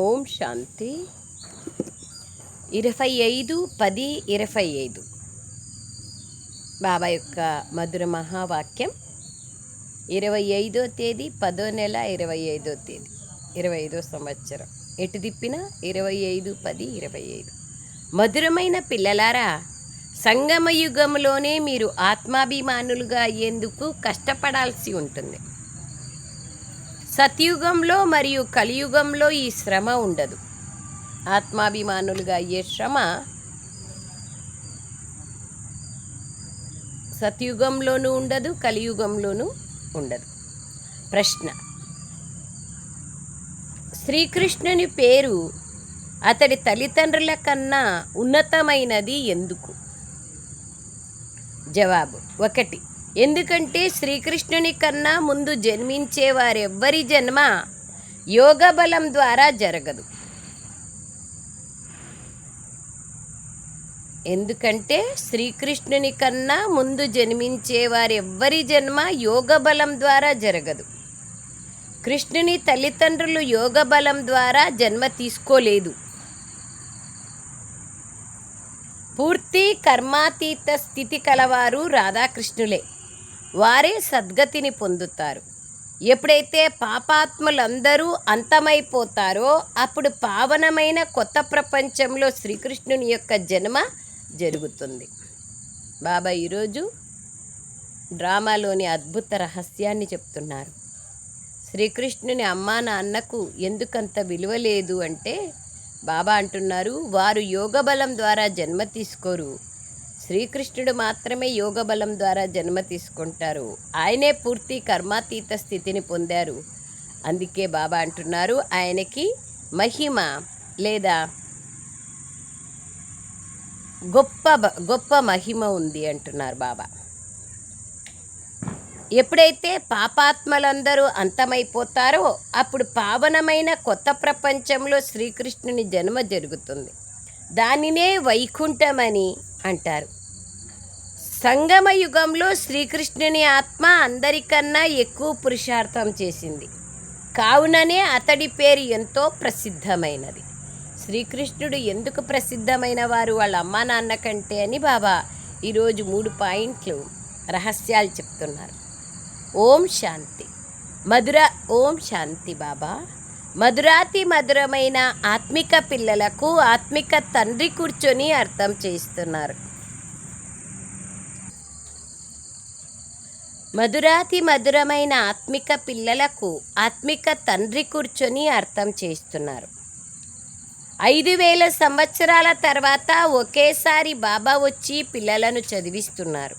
ఓం శాంతి. ఇరవై ఐదు పది ఇరవై ఐదు. బాబా యొక్క మధుర మహావాక్యం. ఇరవై ఐదో తేదీ పదో నెల ఇరవై ఐదో తేదీ. ఇరవై ఐదో సంవత్సరం. ఎటు తిప్పిన ఇరవై ఐదు పది ఇరవై ఐదు. మధురమైన పిల్లలారా సంగమయుగంలోనే మీరు ఆత్మాభిమానులుగా అయ్యేందుకు కష్టపడాల్సి ఉంటుంది. సత్యుగంలో మరియు కలియుగంలో ఈ శ్రమ ఉండదు. ఆత్మాభిమానులుగా అయ్యే శ్రమ సత్యుగంలోనూ ఉండదు కలియుగంలోనూ ఉండదు. ప్రశ్న. శ్రీకృష్ణుని పేరు అతడి తల్లిదండ్రుల కన్నా ఉన్నతమైనది ఎందుకు? జవాబు. ఒకటి. ఎందుకంటే శ్రీకృష్ణుని కన్నా ముందు జన్మించే వారెవ్వరి జన్మ యోగ బలం ద్వారా జరగదు. ఎందుకంటే శ్రీకృష్ణుని కన్నా ముందు జన్మించే వారెవ్వరి జన్మ యోగ బలం ద్వారా జరగదు. కృష్ణుని తల్లిదండ్రులు యోగ బలం ద్వారా జన్మ తీసుకోలేదు. పూర్తి కర్మాతీత స్థితి కలవారు రాధాకృష్ణులే. వారే సద్గతిని పొందుతారు. ఎప్పుడైతే పాపాత్ములందరూ అంతమైపోతారో అప్పుడు పావనమైన కొత్త ప్రపంచంలో శ్రీకృష్ణుని యొక్క జన్మ జరుగుతుంది. బాబా ఈరోజు డ్రామాలోని అద్భుత రహస్యాన్ని చెప్తున్నారు. శ్రీకృష్ణుని అమ్మా నాన్నకు ఎందుకంత విలువ లేదు అంటే బాబా అంటున్నారు వారు యోగబలం ద్వారా జన్మ తీసుకోరు. శ్రీకృష్ణుడు మాత్రమే యోగ బలం ద్వారా జన్మ తీసుకుంటారు. ఆయనే పూర్తి కర్మాతీత స్థితిని పొందారు. అందుకే బాబా అంటున్నారు ఆయనకి మహిమ లేదా గొప్ప బ- గొప్ప మహిమ ఉంది అంటున్నారు బాబా. ఎప్పుడైతే పాపాత్మలందరూ అంతమైపోతారో అప్పుడు పావనమైన కొత్త ప్రపంచంలో శ్రీకృష్ణుని జన్మ జరుగుతుంది. దానినే వైకుంఠమని అంటారు. సంగమ యుగంలో శ్రీకృష్ణుని ఆత్మ అందరికన్నా ఎక్కువ పురుషార్థం చేసింది. కావుననే అతడి పేరు ఎంతో ప్రసిద్ధమైనది. శ్రీకృష్ణుడు ఎందుకు ప్రసిద్ధమైన వారు వాళ్ళ అమ్మా నాన్న కంటే అని బాబా ఈరోజు మూడు పాయింట్లు రహస్యాలు చెప్తున్నారు. ఓం శాంతి. మధుర ఓం శాంతి బాబా. మధురాతి మధురమైన ఆత్మిక పిల్లలకు ఆత్మిక తండ్రి కూర్చొని అర్థం చేస్తున్నారు మధురాతి మధురమైన ఆత్మిక పిల్లలకు ఆత్మిక తండ్రి కూర్చొని అర్థం చేస్తున్నారు. ఐదు వేల సంవత్సరాల తర్వాత ఒకేసారి బాబా వచ్చి పిల్లలను చదివిస్తున్నారు.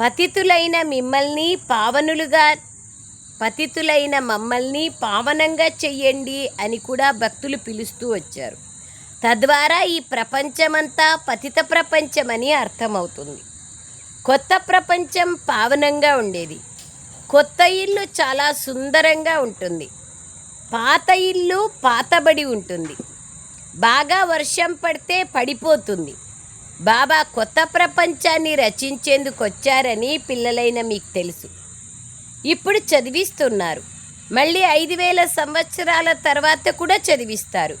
పతితులైన మిమ్మల్ని పావనులుగా పతితులైన మమ్మల్ని పావనంగా చెయ్యండి అని కూడా భక్తులు పిలుస్తూ వచ్చారు. తద్వారా ఈ ప్రపంచమంతా పతిత ప్రపంచమని అర్థమవుతుంది. కొత్త ప్రపంచం పావనంగా ఉండేది. కొత్త ఇల్లు చాలా సుందరంగా ఉంటుంది. పాత ఇల్లు పాతబడి ఉంటుంది. బాగా వర్షం పడితే పడిపోతుంది. బాబా కొత్త ప్రపంచాన్ని రచించేందుకు వచ్చారని పిల్లలైన మీకు తెలుసు. ఇప్పుడు చదివిస్తున్నారు. మళ్ళీ ఐదు వేల సంవత్సరాల తర్వాత కూడా చదివిస్తారు.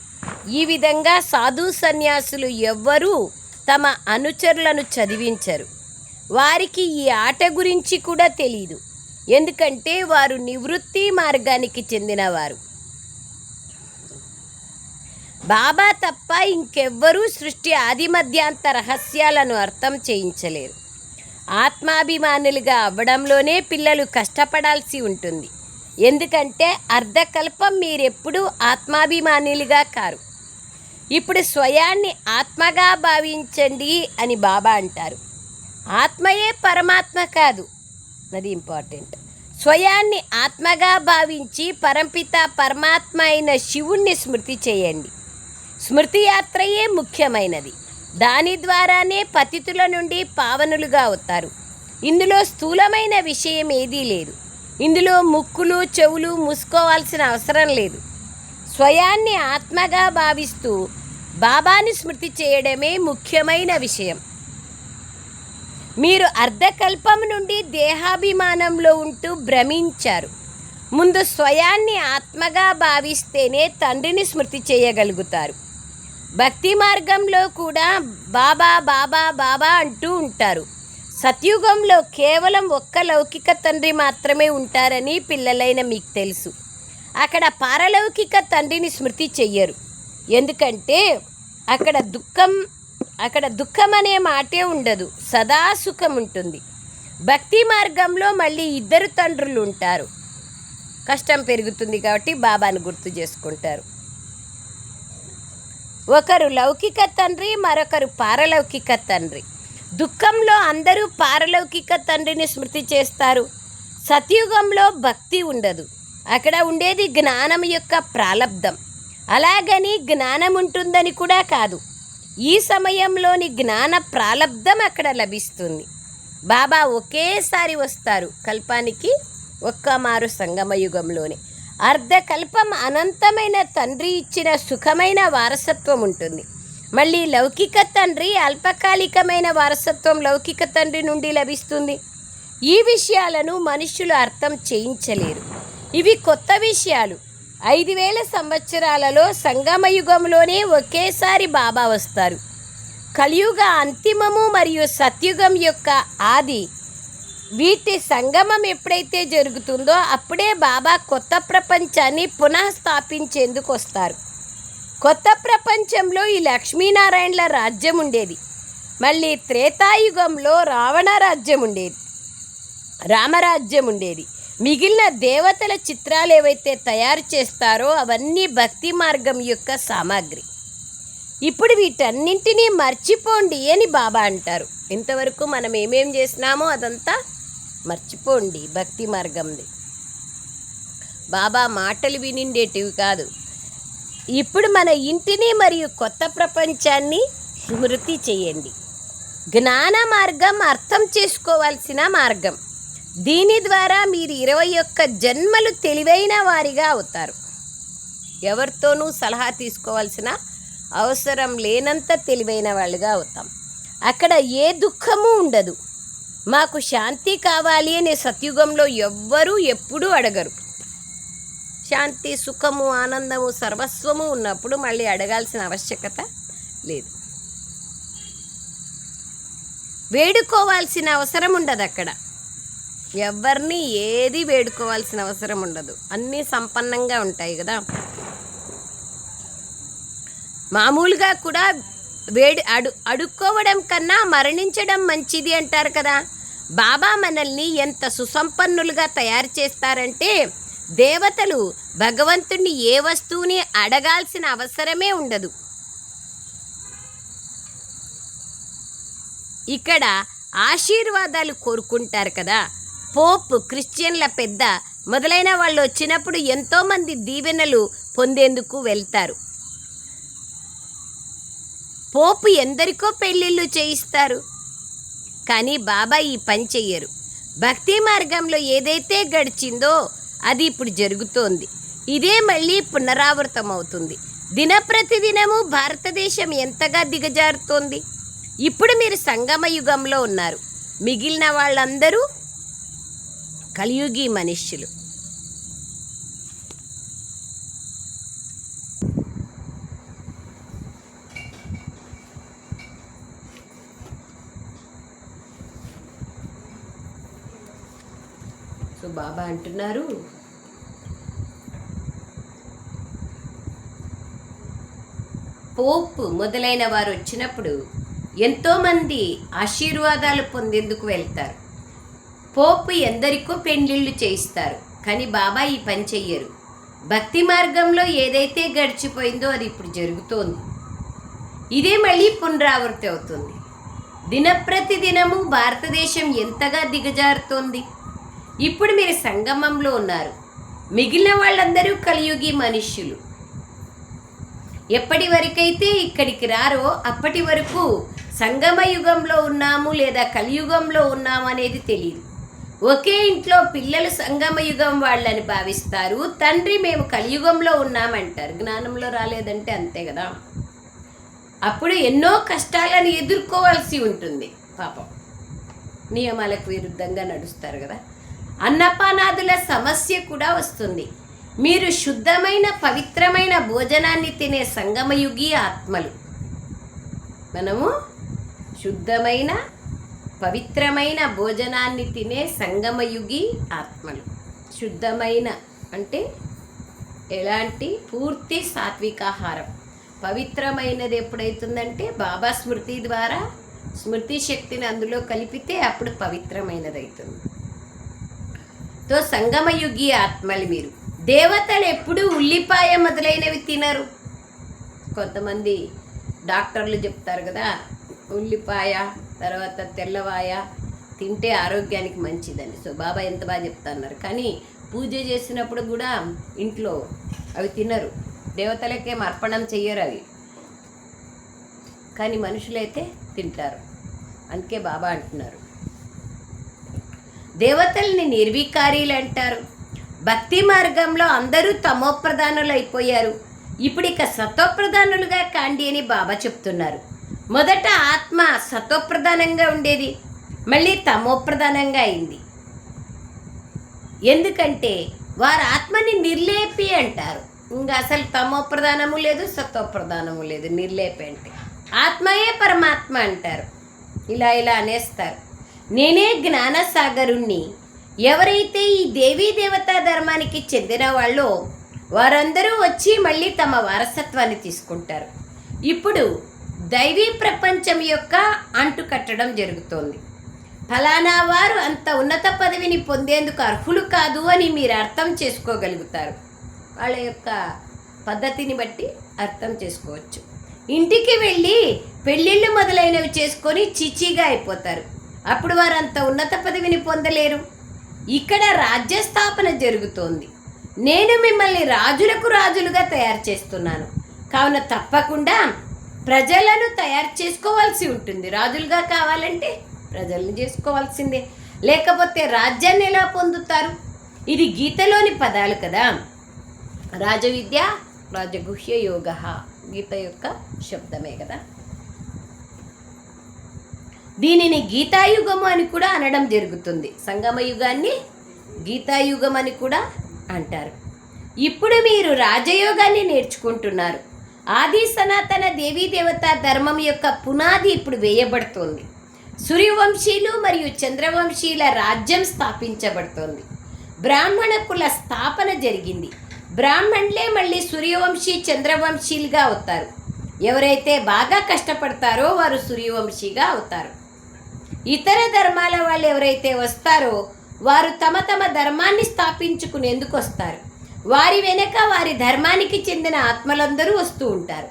ఈ విధంగా సాధు సన్యాసులు ఎవ్వరూ తమ అనుచరులను చదివించరు. వారికి ఈ ఆట గురించి కూడా తెలియదు ఎందుకంటే వారు నివృత్తి మార్గానికి చెందినవారు. బాబా తప్ప ఇంకెవ్వరూ సృష్టి ఆదిమధ్యాంత రహస్యాలను అర్థం చేయించలేరు. ఆత్మాభిమానులుగా అవ్వడంలోనే పిల్లలు కష్టపడాల్సి ఉంటుంది. ఎందుకంటే అర్ధకల్పం మీరెప్పుడూ ఆత్మాభిమానులుగా కారు. ఇప్పుడు స్వయాన్ని ఆత్మగా భావించండి అని బాబా అంటారు. ఆత్మయే పరమాత్మ కాదు. అది ఇంపార్టెంట్. స్వయాన్ని ఆత్మగా భావించి పరంపిత పరమాత్మ అయిన శివుణ్ణి స్మృతి చేయండి. స్మృతి యాత్రయే ముఖ్యమైనది. దాని ద్వారానే పతితుల నుండి పావనులుగా అవుతారు. ఇందులో స్థూలమైన విషయం ఏదీ లేదు. ఇందులో ముక్కులు చెవులు మూసుకోవాల్సిన అవసరం లేదు. స్వయాన్ని ఆత్మగా భావిస్తూ బాబాని స్మృతి చేయడమే ముఖ్యమైన విషయం. మీరు అర్ధకల్పం నుండి దేహాభిమానంలో ఉంటూ భ్రమించారు. ముందు స్వయాన్ని ఆత్మగా భావిస్తేనే తండ్రిని స్మృతి చేయగలుగుతారు. భక్తి మార్గంలో కూడా బాబా బాబా బాబా అంటూ ఉంటారు. సత్యుగంలో కేవలం ఒక్క లౌకిక తండ్రి మాత్రమే ఉంటారని పిల్లలైన మీకు తెలుసు. అక్కడ పారలౌకిక తండ్రిని స్మృతి చెయ్యరు. ఎందుకంటే అక్కడ దుఃఖం అక్కడ దుఃఖం అనే మాటే ఉండదు సదా సుఖం ఉంటుంది భక్తి మార్గంలో మళ్ళీ ఇద్దరు తండ్రులు ఉంటారు కష్టం పెరుగుతుంది కాబట్టి బాబాను గుర్తు చేసుకుంటారు. ఒకరు లౌకిక తండ్రి మరొకరు పారలౌకిక తండ్రి. దుఃఖంలో అందరూ పారలౌకిక తండ్రిని స్మృతి చేస్తారు. సతయుగంలో భక్తి ఉండదు. అక్కడ ఉండేది జ్ఞానం యొక్క ప్రాలబ్ధం. అలాగని జ్ఞానం ఉంటుందని కూడా కాదు. ఈ సమయంలోని జ్ఞాన ప్రాలబ్ధం అక్కడ లభిస్తుంది. బాబా ఒకేసారి వస్తారు కల్పానికి ఒక్క మారు సంగమయుగంలోనే. అర్ధకల్పం అనంతమైన తండ్రి ఇచ్చిన సుఖమైన వారసత్వం ఉంటుంది. మళ్ళీ లౌకిక తండ్రి అల్పకాలికమైన వారసత్వం లౌకిక తండ్రి నుండి లభిస్తుంది. ఈ విషయాలను మనుషులు అర్థం చేయించలేరు. ఇవి కొత్త విషయాలు. ఐదు వేల సంవత్సరాలలో సంగమయుగంలోనే ఒకేసారి బాబా వస్తారు. కలియుగ అంతిమము మరియు సత్యుగం యొక్క ఆది. వీటి సంగమం ఎప్పుడైతే జరుగుతుందో అప్పుడే బాబా కొత్త ప్రపంచాన్ని పునః స్థాపించేందుకు వస్తారు. కొత్త ప్రపంచంలో ఈ లక్ష్మీనారాయణల రాజ్యం ఉండేది. మళ్ళీ త్రేతాయుగంలో రావణ రాజ్యం ఉండేది. రామరాజ్యం ఉండేది. మిగిలిన దేవతల చిత్రాలు ఏవైతే తయారు చేస్తారో అవన్నీ భక్తి మార్గం యొక్క సామాగ్రి. ఇప్పుడు వీటన్నింటినీ మర్చిపోండి అని బాబా అంటారు. ఇంతవరకు మనం ఏమేం చేసినామో అదంతా మర్చిపోండి భక్తి మార్గంది. బాబా మాటలు వినిండేటివి కాదు. ఇప్పుడు మన ఇంటిని మరియు కొత్త ప్రపంచాన్ని స్మృతి చేయండి. జ్ఞాన మార్గం అర్థం చేసుకోవాల్సిన మార్గం. దీని ద్వారా మీరు ఇరవై ఒక్క జన్మలు తెలివైన వారిగా అవుతారు. ఎవరితోనూ సలహా తీసుకోవాల్సిన అవసరం లేనంత తెలివైన వాళ్ళుగా అవుతాం. అక్కడ ఏ దుఃఖము ఉండదు. మాకు శాంతి కావాలి అనే సత్యుగంలో ఎవ్వరూ ఎప్పుడూ అడగరు. శాంతి సుఖము ఆనందము సర్వస్వము ఉన్నప్పుడు మళ్ళీ అడగాల్సిన ఆవశ్యకత లేదు. వేడుకోవాల్సిన అవసరం ఉండదు అక్కడ. ఎవరిని ఏది వేడుకోవాల్సిన అవసరం ఉండదు. అన్నీ సంపన్నంగా ఉంటాయి కదా. మామూలుగా కూడా వేడి అడు అడుక్కోవడం కన్నా మరణించడం మంచిది అంటారు కదా. బాబా మనల్ని ఎంత సుసంపన్నులుగా తయారు చేస్తారంటే దేవతలు భగవంతుణ్ణి ఏ వస్తువుని అడగాల్సిన అవసరమే ఉండదు. ఇక్కడ ఆశీర్వాదాలు కోరుకుంటారు కదా. పోప్ క్రిస్టియన్ల పెద్ద మొదలైన వాళ్ళు వచ్చినప్పుడు ఎంతోమంది దీవెనలు పొందేందుకు వెళ్తారు. పోపు ఎందరికో పెళ్ళిళ్ళు చేయిస్తారు. కానీ బాబా ఈ పని చెయ్యరు. భక్తి మార్గంలో ఏదైతే గడిచిందో అది ఇప్పుడు జరుగుతోంది. ఇదే మళ్ళీ పునరావృతం అవుతుంది. దినప్రతిదినము భారతదేశం ఎంతగా దిగజారుతోంది? ఇప్పుడు మీరు సంగమ యుగంలో ఉన్నారు. మిగిలిన వాళ్ళందరూ కలియుగి మనుష్యులు. సో బాబా అంటున్నారు. పోప్ మొదలైన వారు వచ్చినప్పుడు ఎంతోమంది ఆశీర్వాదాలు పొందేందుకు వెళ్తారు. పోపు ఎందరికో పెండ్లిళ్ళు చేయిస్తారు కానీ బాబా ఈ పని చెయ్యరు. భక్తి మార్గంలో ఏదైతే గడిచిపోయిందో అది ఇప్పుడు జరుగుతోంది. ఇదే మళ్ళీ పునరావృతి అవుతుంది. దినప్రతి దినము భారతదేశం ఎంతగా దిగజారుతోంది. ఇప్పుడు మీరు సంగమంలో ఉన్నారు. మిగిలిన వాళ్ళందరూ కలియుగి మనుష్యులు. ఎప్పటి వరకైతే ఇక్కడికి రారో అప్పటి వరకు సంగమ యుగంలో ఉన్నాము లేదా కలియుగంలో ఉన్నాము అనేది తెలియదు. ఒకే ఇంట్లో పిల్లలు సంగమయుగం వాళ్ళని భావిస్తారు. తండ్రి మేము కలియుగంలో ఉన్నామంటారు. జ్ఞానంలో రాలేదంటే అంతే కదా? అప్పుడు ఎన్నో కష్టాలను ఎదుర్కోవాల్సి ఉంటుంది. పాపం. నియమాలకు విరుద్ధంగా నడుస్తారు కదా? అన్నపానాదుల సమస్య కూడా వస్తుంది. మీరు శుద్ధమైన పవిత్రమైన భోజనాన్ని తినే సంగమయుగి ఆత్మలు. మనము శుద్ధమైన పవిత్రమైన భోజనాన్ని తినే సంగమయుగి ఆత్మలు. శుద్ధమైన అంటే ఎలాంటి పూర్తి సాత్వికాహారం. పవిత్రమైనది ఎప్పుడైతుందంటే బాబా స్మృతి ద్వారా స్మృతి శక్తిని అందులో కలిపితే అప్పుడు పవిత్రమైనది అవుతుంది తో సంగమయుగి ఆత్మలు మీరు. దేవతలు ఎప్పుడూ ఉల్లిపాయ మొదలైనవి తినరు. కొంతమంది డాక్టర్లు చెప్తారు కదా ఉల్లిపాయ తర్వాత తెల్లవాయ తింటే ఆరోగ్యానికి మంచిదని. సో బాబా ఎంత బాగా చెప్తున్నారు కానీ పూజ చేసినప్పుడు కూడా ఇంట్లో అవి తినరు. దేవతలకేం అర్పణం చెయ్యరు అవి. కానీ మనుషులైతే తింటారు. అందుకే బాబా అంటున్నారు. దేవతల్ని నిర్వికారీలు అంటారు. భక్తి మార్గంలో అందరూ తమోప్రధానులు అయిపోయారు ఇప్పుడు ఇక సతోప్రధానులుగా కాండి అని బాబా చెప్తున్నారు. మొదట ఆత్మ సత్వప్రధానంగా ఉండేది మళ్ళీ తమోప్రధానంగా అయింది. ఎందుకంటే వారు ఆత్మని నిర్లేపి అంటారు. ఇంకా అసలు తమోప్రధానము లేదు సత్వప్రధానము లేదు. నిర్లేపి అంటే ఆత్మయే పరమాత్మ అంటారు. ఇలా ఇలా అనేస్తారు. నేనే జ్ఞానసాగరుణ్ణి. ఎవరైతే ఈ దేవీ దేవతా ధర్మానికి చెందిన వాళ్ళో వారందరూ వచ్చి మళ్ళీ తమ వారసత్వాన్ని తీసుకుంటారు. ఇప్పుడు దైవీ ప్రపంచం యొక్క అంటుకట్టడం జరుగుతోంది. ఫలానా వారు అంత ఉన్నత పదవిని పొందేందుకు అర్హులు కాదు అని మీరు అర్థం చేసుకోగలుగుతారు. వాళ్ళ యొక్క పద్ధతిని బట్టి అర్థం చేసుకోవచ్చు. ఇంటికి వెళ్ళి పెళ్ళిళ్ళు మొదలైనవి చేసుకొని చిచిగా అయిపోతారు. అప్పుడు వారు అంత ఉన్నత పదవిని పొందలేరు. ఇక్కడ రాజ్య స్థాపన జరుగుతోంది. నేను మిమ్మల్ని రాజులకు రాజులుగా తయారు చేస్తున్నాను. కావున తప్పకుండా ప్రజలను తయారు చేసుకోవాల్సి ఉంటుంది. రాజులుగా కావాలంటే ప్రజల్ని చేసుకోవాల్సిందే. లేకపోతే రాజ్యాన్ని ఎలా పొందుతారు? ఇది గీతలోని పదాలు కదా. రాజవిద్య రాజగుహ్య యోగ గీత యొక్క శబ్దమే కదా. దీనిని గీతాయుగము అని కూడా అనడం జరుగుతుంది. సంగమ యుగాన్ని గీతాయుగం అని కూడా అంటారు. ఇప్పుడు మీరు రాజయోగాన్ని నేర్చుకుంటున్నారు. ఆది సనాతన దేవీ దేవత ధర్మం యొక్క పునాది ఇప్పుడు వేయబడుతోంది. సూర్యవంశీలు మరియు చంద్రవంశీల రాజ్యం స్థాపించబడుతోంది. బ్రాహ్మణ కుల స్థాపన జరిగింది. బ్రాహ్మణులే మళ్ళీ సూర్యవంశీ చంద్రవంశీలుగా అవుతారు. ఎవరైతే బాగా కష్టపడతారో వారు సూర్యవంశీగా అవుతారు. ఇతర ధర్మాల వాళ్ళు ఎవరైతే వస్తారో వారు తమ తమ ధర్మాన్ని స్థాపించుకునేందుకు వస్తారు. వారి వెనక వారి ధర్మానికి చెందిన ఆత్మలందరూ వస్తూ ఉంటారు.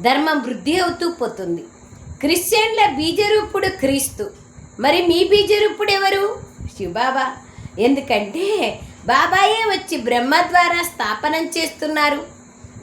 ధర్మం వృద్ధి అవుతూ పోతుంది. క్రిస్టియన్ల బీజరూపుడు క్రీస్తు. మరి మీ బీజరూపుడు ఎవరు? శివబాబా. ఎందుకంటే బాబాయే వచ్చి బ్రహ్మ ద్వారా స్థాపనం చేస్తున్నారు.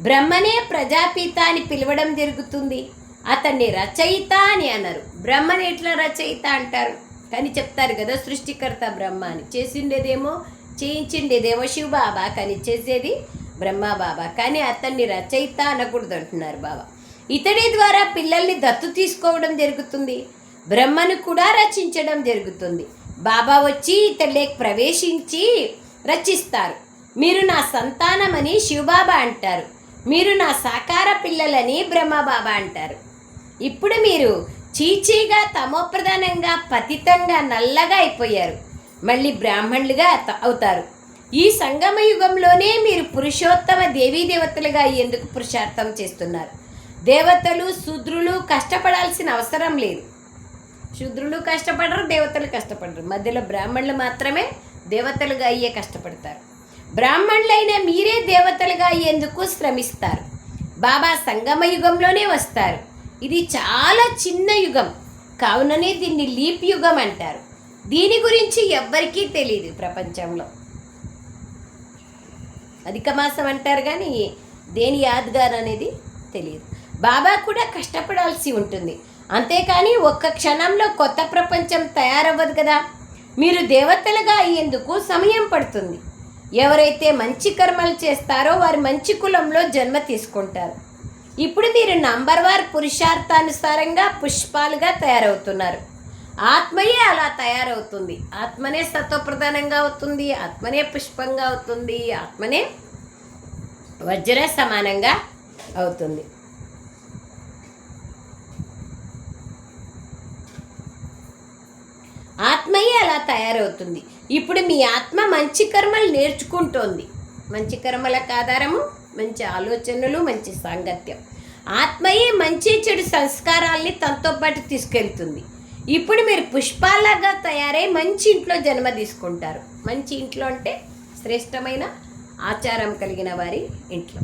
బ్రహ్మనే ప్రజాపీత అని పిలవడం జరుగుతుంది. అతన్ని రచయిత అని అన్నారు బ్రహ్మని ఎట్లా రచయిత అంటారు? కానీ చెప్తారు కదా సృష్టికర్త బ్రహ్మ అని. చేసిండేదేమో చేయించింది శివ బాబా కానీ చేసేది బ్రహ్మ బాబా. కానీ అతన్ని రచయిత అనకూడదు అంటున్నారు బాబా. ఇతడి ద్వారా పిల్లల్ని దత్తు తీసుకోవడం జరుగుతుంది. బ్రహ్మను కూడా రచించడం జరుగుతుంది. బాబా వచ్చి ఇతడిలోకి ప్రవేశించి రచిస్తారు. మీరు నా సంతానమని శివబాబా అంటారు. మీరు నా సాకార పిల్లలని బ్రహ్మబాబా అంటారు. ఇప్పుడు మీరు చీచీగా తమోప్రధానంగా పతితంగా నల్లగా అయిపోయారు. మళ్ళీ బ్రాహ్మణులుగా త- అవుతారు. ఈ సంగమ యుగంలోనే మీరు పురుషోత్తమ దేవీ దేవతలుగా అయ్యేందుకు పురుషార్థం చేస్తున్నారు. దేవతలు శూద్రులు కష్టపడాల్సిన అవసరం లేదు. శూద్రులు కష్టపడరు దేవతలు కష్టపడరు. మధ్యలో బ్రాహ్మణులు మాత్రమే దేవతలుగా అయ్యే కష్టపడతారు. బ్రాహ్మణులైన మీరే దేవతలుగా అయ్యేందుకు శ్రమిస్తారు. బాబా సంగమ యుగంలోనే వస్తారు. ఇది చాలా చిన్న యుగం. కావుననే దీన్ని లీప్ యుగం అంటారు. దీని గురించి ఎవ్వరికీ తెలియదు ప్రపంచంలో. అధిక మాసం అంటారు కానీ దేని యాద్గార్ అనేది తెలియదు బాబా కూడా కష్టపడాల్సి ఉంటుంది. అంతేకాని ఒక్క క్షణంలో కొత్త ప్రపంచం తయారవ్వదు కదా. మీరు దేవతలుగా అయ్యేందుకు సమయం పడుతుంది. ఎవరైతే మంచి కర్మలు చేస్తారో వారు మంచి కులంలో జన్మ తీసుకుంటారు. ఇప్పుడు మీరు నంబర్ వార్ పురుషార్థానుసారంగా పుష్పాలుగా తయారవుతున్నారు. ఆత్మయే అలా తయారవుతుంది. ఆత్మనే సత్వప్రధానంగా అవుతుంది ఆత్మనే పుష్పంగా అవుతుంది ఆత్మనే వజ్ర సమానంగా అవుతుంది. ఆత్మయే అలా తయారవుతుంది. ఇప్పుడు మీ ఆత్మ మంచి కర్మలు నేర్చుకుంటోంది. మంచి కర్మలకు ఆధారము మంచి ఆలోచనలు మంచి సాంగత్యం. ఆత్మయే మంచి చెడు సంస్కారాల్ని తనతో పాటు తీసుకెళ్తుంది. ఇప్పుడు మీరు పుష్పాలాగా తయారై మంచి ఇంట్లో జన్మ తీసుకుంటారు. మంచి ఇంట్లో అంటే శ్రేష్టమైన ఆచారం కలిగిన వారి ఇంట్లో.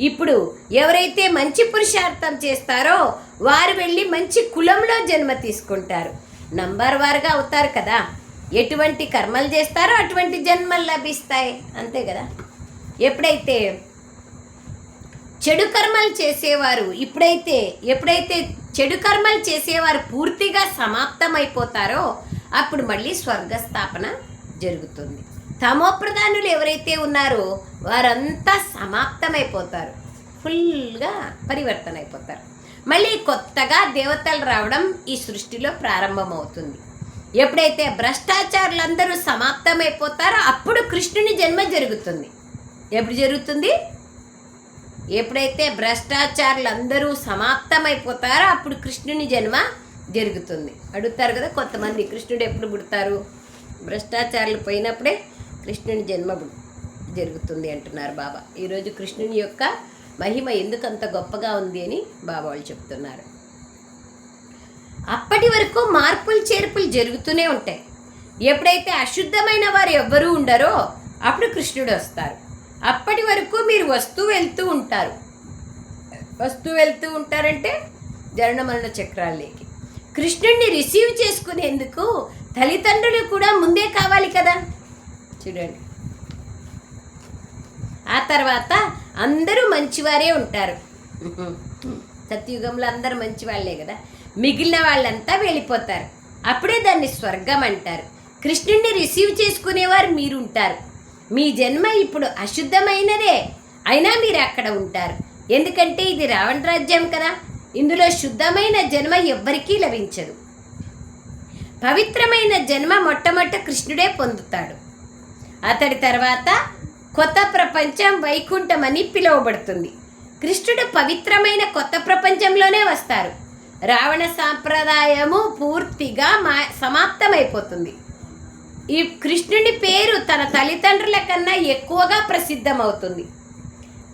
ఇప్పుడు ఎవరైతే మంచి పురుషార్థం చేస్తారో వారు వెళ్ళి మంచి కులంలో జన్మ తీసుకుంటారు. నంబర్ వారుగా అవుతారు కదా. ఎటువంటి కర్మలు చేస్తారో అటువంటి జన్మలు లభిస్తాయి. అంతే కదా? ఎప్పుడైతే చెడు కర్మలు చేసేవారు ఇప్పుడైతే ఎప్పుడైతే చెడు కర్మలు చేసేవారు పూర్తిగా సమాప్తమైపోతారో అప్పుడు మళ్ళీ స్వర్గస్థాపన జరుగుతుంది. తమోప్రధానులు ఎవరైతే ఉన్నారో వారంతా సమాప్తమైపోతారు. ఫుల్గా పరివర్తన అయిపోతారు మళ్ళీ కొత్తగా దేవతలు రావడం ఈ సృష్టిలో ప్రారంభమవుతుంది. ఎప్పుడైతే భ్రష్టాచారులందరూ సమాప్తమైపోతారో అప్పుడు కృష్ణుని జన్మ జరుగుతుంది. ఎప్పుడు జరుగుతుంది? ఎప్పుడైతే భ్రష్టాచారులు అందరూ సమాప్తమైపోతారో అప్పుడు కృష్ణుని జన్మ జరుగుతుంది. అడుగుతారు కదా కొంతమంది కృష్ణుడు ఎప్పుడు పుడతారు? భ్రష్టాచారులు పోయినప్పుడే కృష్ణుని జన్మ జరుగుతుంది అంటున్నారు బాబా. ఈరోజు కృష్ణుని యొక్క మహిమ ఎందుకు అంత గొప్పగా ఉంది అని బాబా వాళ్ళు చెప్తున్నారు. అప్పటి వరకు మార్పులు చేర్పులు జరుగుతూనే ఉంటాయి. ఎప్పుడైతే అశుద్ధమైన వారు ఎవ్వరూ ఉండరో అప్పుడు కృష్ణుడు వస్తారు. అప్పటి వరకు మీరు వస్తూ వెళ్తూ ఉంటారు. వస్తూ వెళ్తూ ఉంటారంటే జరణమరణ మరణ చక్రాల్లోకి. కృష్ణుడిని రిసీవ్ చేసుకునేందుకు తల్లిదండ్రులు కూడా ముందే కావాలి కదా? చూడండి. ఆ తర్వాత అందరూ మంచివారే ఉంటారు. సత్యుగంలో అందరూ మంచి వాళ్ళే కదా? మిగిలిన వాళ్ళంతా వెళ్ళిపోతారు. అప్పుడే దాన్ని స్వర్గం అంటారు. కృష్ణుడిని రిసీవ్ చేసుకునేవారు మీరు ఉంటారు మీ జన్మ ఇప్పుడు అశుద్ధమైనదే. అయినా మీరు అక్కడ ఉంటారు. ఎందుకంటే ఇది రావణ రాజ్యం కదా. ఇందులో శుద్ధమైన జన్మ ఎవ్వరికీ లభించదు. పవిత్రమైన జన్మ మొట్టమొదట కృష్ణుడే పొందుతాడు. అతడి తర్వాత కొత్త ప్రపంచం వైకుంఠం అని పిలువబడుతుంది. కృష్ణుడు పవిత్రమైన కొత్త ప్రపంచంలోనే వస్తారు. రావణ సాంప్రదాయము పూర్తిగా మా సమాప్తమైపోతుంది. ఈ కృష్ణుని పేరు తన తల్లిదండ్రుల కన్నా ఎక్కువగా ప్రసిద్ధమవుతుంది.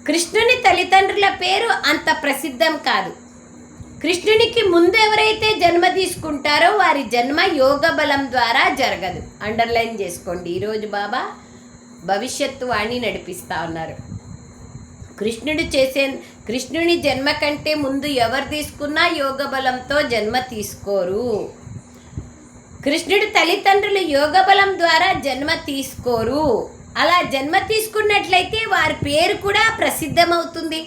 కృష్ణుని తల్లిదండ్రుల పేరు అంత ప్రసిద్ధం కాదు. కృష్ణునికి ముందు ఎవరైతే జన్మ తీసుకుంటారో వారి జన్మ యోగ బలం ద్వారా జరగదు. అండర్లైన్ చేసుకోండి. ఈరోజు బాబా భవిష్యత్తు వాణి నడిపిస్తా ఉన్నారు. కృష్ణుడు చేసే కృష్ణుని జన్మ కంటే ముందు ఎవరు తీసుకున్నా యోగ బలంతో జన్మ తీసుకోరు. కృష్ణుడి తల్లిదండ్రులు యోగ బలం ద్వారా జన్మ తీసుకోరు. అలా జన్మ తీసుకున్నట్లయితే వారి పేరు కూడా ప్రసిద్ధమవుతుంది.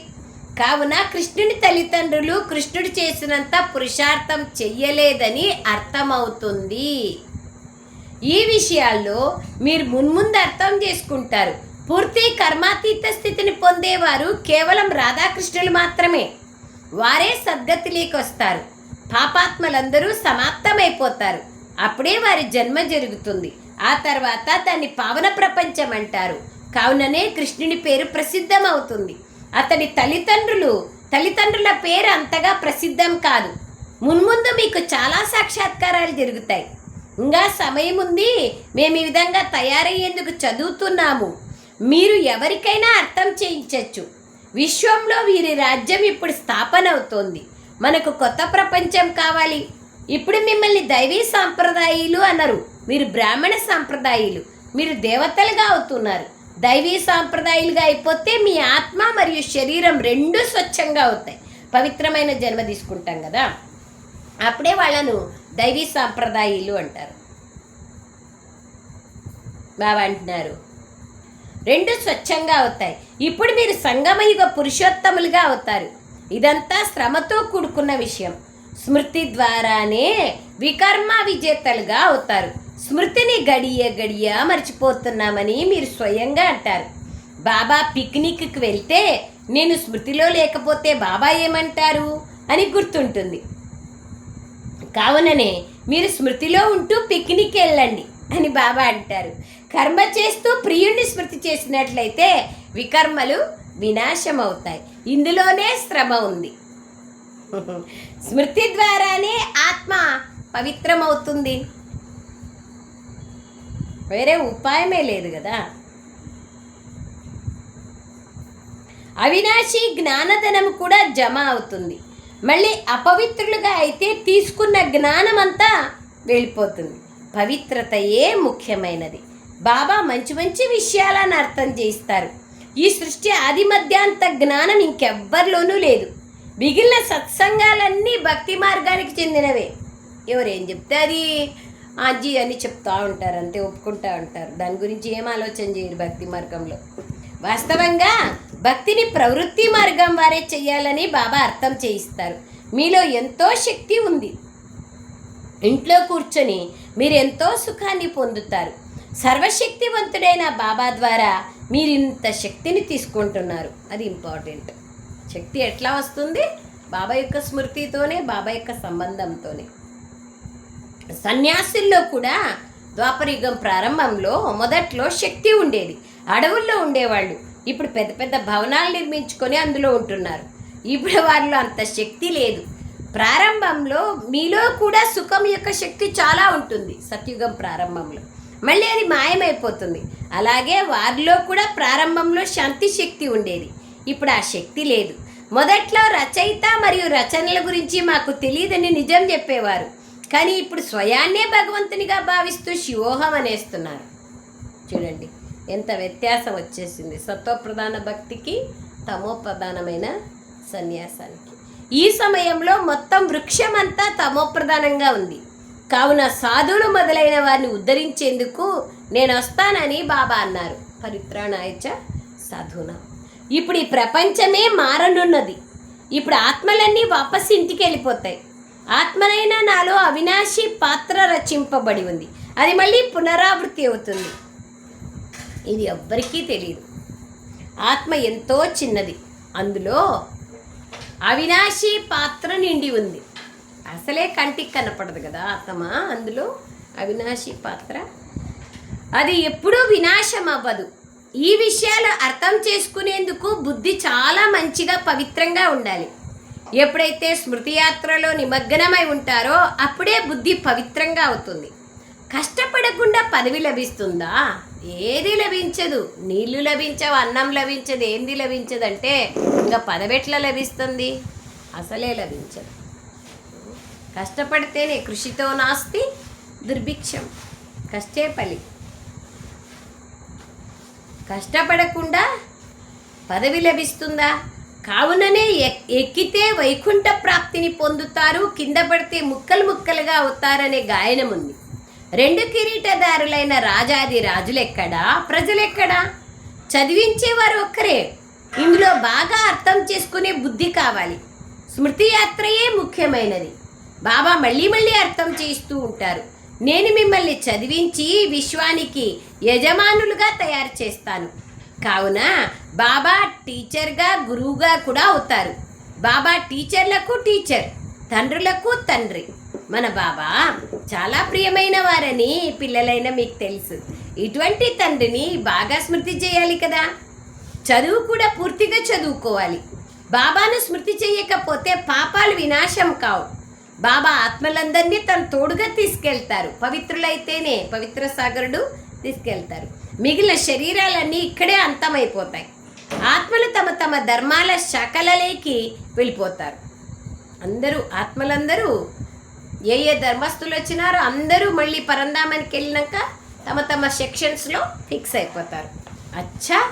కావున కృష్ణుని తల్లిదండ్రులు కృష్ణుడు చేసినంత పురుషార్థం చెయ్యలేదని అర్థమవుతుంది. ఈ విషయాల్లో మీరు మున్ముందు అర్థం చేసుకుంటారు. పూర్తి కర్మాతీత స్థితిని పొందేవారు కేవలం రాధాకృష్ణులు మాత్రమే. వారే సద్గతిలోకి వస్తారు పాపాత్మలందరూ సమాప్తమైపోతారు. అప్పుడే వారి జన్మ జరుగుతుంది. ఆ తర్వాత దాన్ని పావన ప్రపంచం అంటారు. కావుననే కృష్ణుని పేరు ప్రసిద్ధమవుతుంది. అతని తల్లిదండ్రులు తల్లిదండ్రుల పేరు అంతగా ప్రసిద్ధం కాదు. మున్ముందు మీకు చాలా సాక్షాత్కారాలు జరుగుతాయి. ఇంకా సమయం ఉంది మేము ఈ విధంగా తయారయ్యేందుకు చదువుతున్నాము. మీరు ఎవరికైనా అర్థం చేయించవచ్చు విశ్వంలో వీరి రాజ్యం ఇప్పుడు స్థాపన అవుతోంది మనకు కొత్త ప్రపంచం కావాలి. ఇప్పుడు మిమ్మల్ని దైవీ సాంప్రదాయాలు అన్నారు. మీరు బ్రాహ్మణ సాంప్రదాయాలు. మీరు దేవతలుగా అవుతున్నారు. దైవీ సాంప్రదాయాలుగా అయిపోతే మీ ఆత్మ మరియు శరీరం రెండు స్వచ్ఛంగా అవుతాయి. పవిత్రమైన జన్మ తీసుకుంటాం కదా. అప్పుడే వాళ్ళను దైవీ సాంప్రదాయాలు అంటారు. బాబా అంటున్నారు. రెండు స్వచ్ఛంగా అవుతాయి. ఇప్పుడు మీరు సంగమయుగ పురుషోత్తములుగా అవుతారు. ఇదంతా శ్రమతో కూడుకున్న విషయం. స్మృతి ద్వారానే వికర్మ విజేతలుగా అవుతారు. స్మృతిని గడియ గడియ మర్చిపోతున్నామని మీరు స్వయంగా అంటారు. బాబా పిక్నిక్కి వెళ్తే నేను స్మృతిలో లేకపోతే బాబా ఏమంటారు? అని గుర్తుంటుంది. కావుననే మీరు స్మృతిలో ఉంటూ పిక్నిక్ వెళ్ళండి అని బాబా అంటారు. కర్మ చేస్తూ ప్రియుణ్ణి స్మృతి చేసినట్లయితే వికర్మలు వినాశం అవుతాయి ఇందులోనే శ్రమ ఉంది. స్మృతి ద్వారానే ఆత్మ పవిత్రమవుతుంది. వేరే ఉపాయమే లేదు కదా. అవినాశి జ్ఞానధనం కూడా జమ అవుతుంది. మళ్ళీ అపవిత్రులుగా అయితే తీసుకున్న జ్ఞానం అంతా వెళ్ళిపోతుంది. పవిత్రతయే ముఖ్యమైనది. బాబా మంచి మంచి విషయాలను అర్థం చేయిస్తారు. ఈ సృష్టి ఆది మధ్యాంత జ్ఞానం ఇంకెవ్వరిలోనూ లేదు. మిగిలిన సత్సంగాలన్నీ భక్తి మార్గానికి చెందినవే. ఎవరేం చెప్తే అది ఆజీ అని చెప్తా ఉంటారు అంతే ఒప్పుకుంటా ఉంటారు. దాని గురించి ఏం ఆలోచన చేయరు భక్తి మార్గంలో. వాస్తవంగా భక్తిని ప్రవృత్తి మార్గం వారే చేయాలని బాబా అర్థం చేయిస్తారు. మీలో ఎంతో శక్తి ఉంది. ఇంట్లో కూర్చొని మీరు ఎంతో సుఖాన్ని పొందుతారు. సర్వశక్తివంతుడైన బాబా ద్వారా మీరు ఇంత శక్తిని తీసుకుంటున్నారు. అది ఇంపార్టెంట్. శక్తి ఎట్లా వస్తుంది? బాబా యొక్క స్మృతితోనే బాబా యొక్క సంబంధంతోనే. సన్యాసుల్లో కూడా ద్వాపరయుగం ప్రారంభంలో మొదట్లో శక్తి ఉండేది. అడవుల్లో ఉండేవాళ్ళు. ఇప్పుడు పెద్ద పెద్ద భవనాలు నిర్మించుకొని అందులో ఉంటున్నారు. ఇప్పుడు వారిలో అంత శక్తి లేదు. ప్రారంభంలో మీలో కూడా సుఖం యొక్క శక్తి చాలా ఉంటుంది సత్యుగం ప్రారంభంలో. మళ్ళీ అది మాయమైపోతుంది. అలాగే వారిలో కూడా ప్రారంభంలో శాంతి శక్తి ఉండేది. ఇప్పుడు ఆ శక్తి లేదు. మొదట్లో రచయిత మరియు రచనల గురించి మాకు తెలియదని నిజం చెప్పేవారు. కానీ ఇప్పుడు స్వయాన్నే భగవంతునిగా భావిస్తూ శివోహం అనేస్తున్నారు. చూడండి ఎంత వ్యత్యాసం వచ్చేసింది. సత్వప్రధాన భక్తికి తమో ప్రధానమైన సన్యాసానికి. ఈ సమయంలో మొత్తం వృక్షమంతా తమోప్రధానంగా ఉంది. కావున సాధువులు మొదలైన వారిని ఉద్ధరించేందుకు నేను వస్తానని బాబా అన్నారు. పరిత్రాణాయచ సాధునా. ఇప్పుడు ఈ ప్రపంచమే మారనున్నది. ఇప్పుడు ఆత్మలన్నీ వాపస్ ఇంటికి వెళ్ళిపోతాయి ఆత్మనైనా నాలో అవినాశి పాత్ర రచింపబడి ఉంది. అది మళ్ళీ పునరావృత్తి అవుతుంది. ఇది ఎవ్వరికీ తెలియదు ఆత్మ ఎంతో చిన్నది. అందులో అవినాశి పాత్ర నిండి ఉంది. అసలే కంటికి కనపడదు కదా ఆత్మ? అందులో అవినాశి పాత్ర. అది ఎప్పుడూ వినాశం అవ్వదు ఈ విషయాలు అర్థం చేసుకునేందుకు బుద్ధి చాలా మంచిగా పవిత్రంగా ఉండాలి. ఎప్పుడైతే స్మృతి యాత్రలో నిమగ్నమై ఉంటారో అప్పుడే బుద్ధి పవిత్రంగా అవుతుంది. కష్టపడకుండా పదవి లభిస్తుందా? ఏది లభించదు. నీళ్ళు లభించవు అన్నం లభించదు. ఏంది లభించదంటే ఇంకా పదవెట్ల లభిస్తుంది? అసలే లభించదు. కష్టపడితేనే కృషితో నాస్తి దుర్భిక్షం. కష్టే పలి కష్టపడకుండా పదవి లభిస్తుందా? కావుననే ఎక్- ఎక్కితే వైకుంఠ ప్రాప్తిని పొందుతారు కింద పడితే ముక్కలు ముక్కలుగా అవుతారనే గాయనం ఉంది రెండు కిరీటదారులైన రాజాది రాజులెక్కడా? ప్రజలెక్కడా? చదివించేవారు ఒక్కరే. ఇందులో బాగా అర్థం చేసుకునే బుద్ధి కావాలి. స్మృతి యాత్రయే ముఖ్యమైనది. బాబా మళ్ళీ మళ్ళీ అర్థం చేస్తూ ఉంటారు. నేను మిమ్మల్ని చదివించి విశ్వానికి యజమానులుగా తయారు చేస్తాను. కావున బాబా టీచర్గా గురువుగా కూడా అవుతారు. బాబా టీచర్లకు టీచర్ తండ్రులకు తండ్రి. మన బాబా చాలా ప్రియమైన వారని పిల్లలైన మీకు తెలుసు. ఇటువంటి తండ్రిని బాగా స్మృతి చేయాలి కదా. చదువు కూడా పూర్తిగా చదువుకోవాలి. బాబాను స్మృతి చేయకపోతే పాపాలు వినాశం కావు. బాబా ఆత్మలందరినీ తను తోడుగా తీసుకెళ్తారు. పవిత్రులైతేనే పవిత్ర సాగరుడు తీసుకెళ్తారు. మిగిలిన శరీరాలన్నీ ఇక్కడే అంతమైపోతాయి. ఆత్మలు తమ తమ ధర్మాల శాఖలలోకి వెళ్ళిపోతారు. అందరూ ఆత్మలందరూ ఏ ఏ ధర్మస్తులు వచ్చినారో అందరూ మళ్ళీ పరంధామానికి వెళ్ళినాక తమ తమ సెక్షన్స్లో ఫిక్స్ అయిపోతారు. అచ్చా!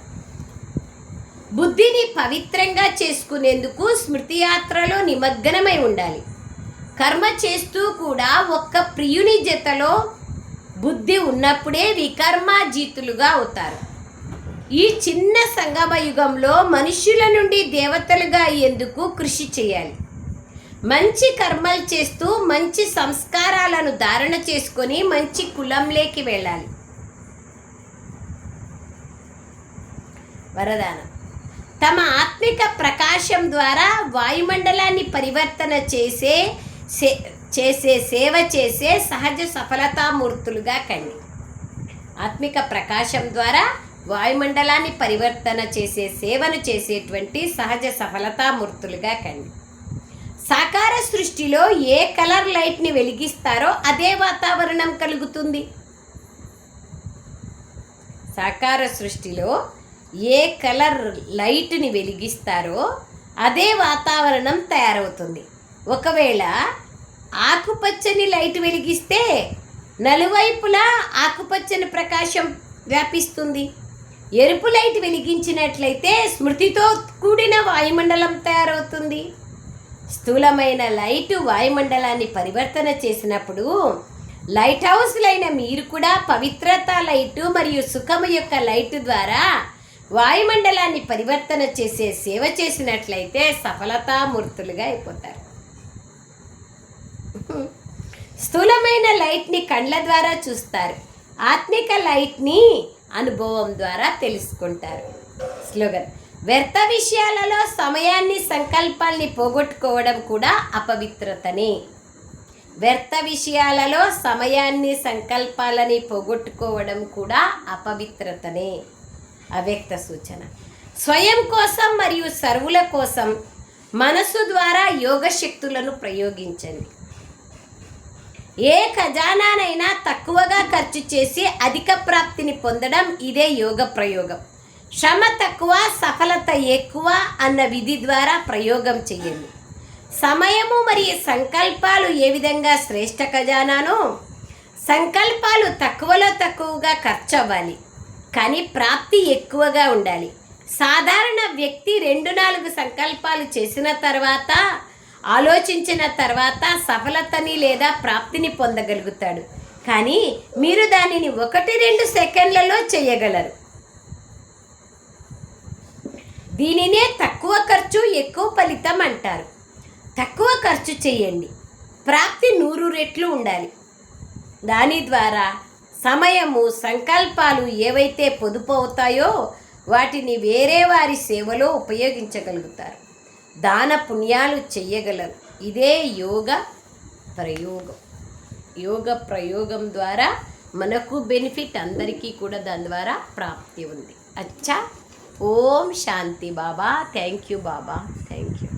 బుద్ధిని పవిత్రంగా చేసుకునేందుకు స్మృతి యాత్రలో నిమగ్నమై ఉండాలి. కర్మ చేస్తూ కూడా ఒక్క ప్రియుని జతలో బుద్ధి ఉన్నప్పుడే వికర్మాజీతులుగా అవుతారు. ఈ చిన్న సంగమ యుగంలో మనుష్యుల నుండి దేవతలుగా అయ్యేందుకు కృషి చేయాలి. మంచి కర్మలు చేస్తూ మంచి సంస్కారాలను ధారణ చేసుకొని మంచి కులంలోకి వెళ్ళాలి. వరదానం. తమ ఆత్మిక ప్రకాశం ద్వారా వాయుమండలాన్ని పరివర్తన చేసే సే- చేసే సేవ చేసే సహజ సఫలతామూర్తులుగా కండి. ఆత్మిక ప్రకాశం ద్వారా వాయుమండలాన్ని పరివర్తన చేసే సేవను చేసేటువంటి సహజ సఫలతామూర్తులుగా కండి. సాకార సృష్టిలో ఏ కలర్ లైట్ని వెలిగిస్తారో అదే వాతావరణం కలుగుతుంది. సాకార సృష్టిలో ఏ కలర్ లైట్ని వెలిగిస్తారో అదే వాతావరణం తయారవుతుంది. ఒకవేళ ఆకుపచ్చని లైట్ వెలిగిస్తే నలువైపులా ఆకుపచ్చని ప్రకాశం వ్యాపిస్తుంది. ఎరుపు లైట్ వెలిగించినట్లయితే స్మృతితో కూడిన వాయుమండలం తయారవుతుంది. స్థూలమైన లైటు వాయుమండలాన్ని పరివర్తన చేసినప్పుడు లైట్ హౌస్లైన మీరు కూడా పవిత్రత లైటు మరియు సుఖము యొక్క లైటు ద్వారా వాయుమండలాన్ని పరివర్తన చేసే సేవ చేసినట్లయితే సఫలతామూర్తులుగా అయిపోతారు. స్థూలమైన లైట్ని కండ్ల ద్వారా చూస్తారు. ఆత్మిక లైట్ని అనుభవం ద్వారా తెలుసుకుంటారు. స్లోగన్. వ్యర్థ విషయాలలో సమయాన్ని సంకల్పాల్ని పోగొట్టుకోవడం కూడా అపవిత్రతనే. వ్యర్థ విషయాలలో సమయాన్ని సంకల్పాలని పోగొట్టుకోవడం కూడా అపవిత్రతనే. అవ్యక్త సూచన. స్వయం కోసం మరియు సర్వుల కోసం మనసు ద్వారా యోగ శక్తులను ప్రయోగించండి. ఏ ఖజానానైనా తక్కువగా ఖర్చు చేసి అధిక ప్రాప్తిని పొందడం ఇదే యోగ ప్రయోగం. శ్రమ తక్కువ సఫలత ఎక్కువ అన్న విధి ద్వారా ప్రయోగం చేయండి. సమయము మరియు సంకల్పాలు ఏ విధంగా శ్రేష్ఠ ఖజానానో సంకల్పాలు తక్కువలో తక్కువగా ఖర్చు అవ్వాలి కానీ ప్రాప్తి ఎక్కువగా ఉండాలి. సాధారణ వ్యక్తి రెండు నాలుగు సంకల్పాలు చేసిన తర్వాత ఆలోచించిన తర్వాత సఫలతని లేదా ప్రాప్తిని పొందగలుగుతాడు. కానీ మీరు దానిని ఒకటి రెండు సెకండ్లలో చేయగలరు. దీనినే తక్కువ ఖర్చు ఎక్కువ ఫలితం అంటారు. తక్కువ ఖర్చు చేయండి. ప్రాప్తి నూరు రెట్లు ఉండాలి. దాని ద్వారా సమయము సంకల్పాలు ఏవైతే పొదుపు అవుతాయో వాటిని వేరే వారి సేవలో ఉపయోగించగలుగుతారు. దాన పుణ్యాలు చెయ్యగలరు ఇదే యోగ ప్రయోగం. యోగ ప్రయోగం ద్వారా మనకు బెనిఫిట్ అందరికీ కూడా దాని ద్వారా ప్రాప్తి ఉంది. అచ్చా. ఓం శాంతి Baba. Thank you Baba. Thank you.